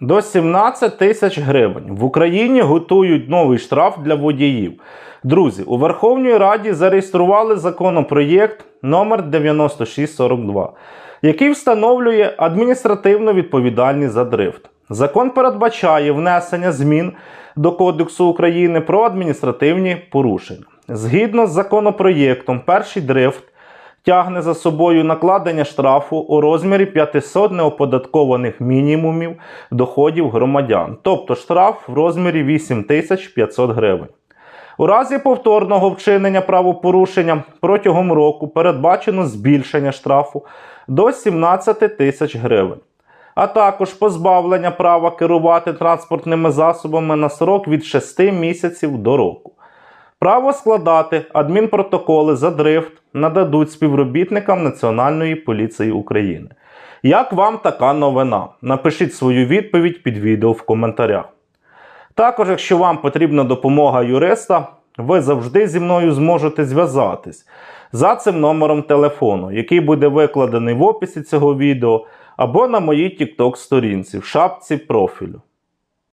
до 17 тисяч гривень. В Україні готують новий штраф для водіїв. Друзі, у Верховній Раді зареєстрували законопроєкт номер 9642, який встановлює адміністративну відповідальність за дрифт. Закон передбачає внесення змін до Кодексу України про адміністративні порушення. Згідно з законопроєктом, перший дрифт тягне за собою накладення штрафу у розмірі 500 неоподаткованих мінімумів доходів громадян, тобто штраф в розмірі 8500 гривень. У разі повторного вчинення правопорушення протягом року передбачено збільшення штрафу до 17 тисяч гривень, а також позбавлення права керувати транспортними засобами на срок від 6 місяців до року. Право складати адмінпротоколи за дрифт нададуть співробітникам Національної поліції України. Як вам така новина? Напишіть свою відповідь під відео в коментарях. Також, якщо вам потрібна допомога юриста, ви завжди зі мною зможете зв'язатись за цим номером телефону, який буде викладений в описі цього відео або на моїй TikTok сторінці в шапці профілю.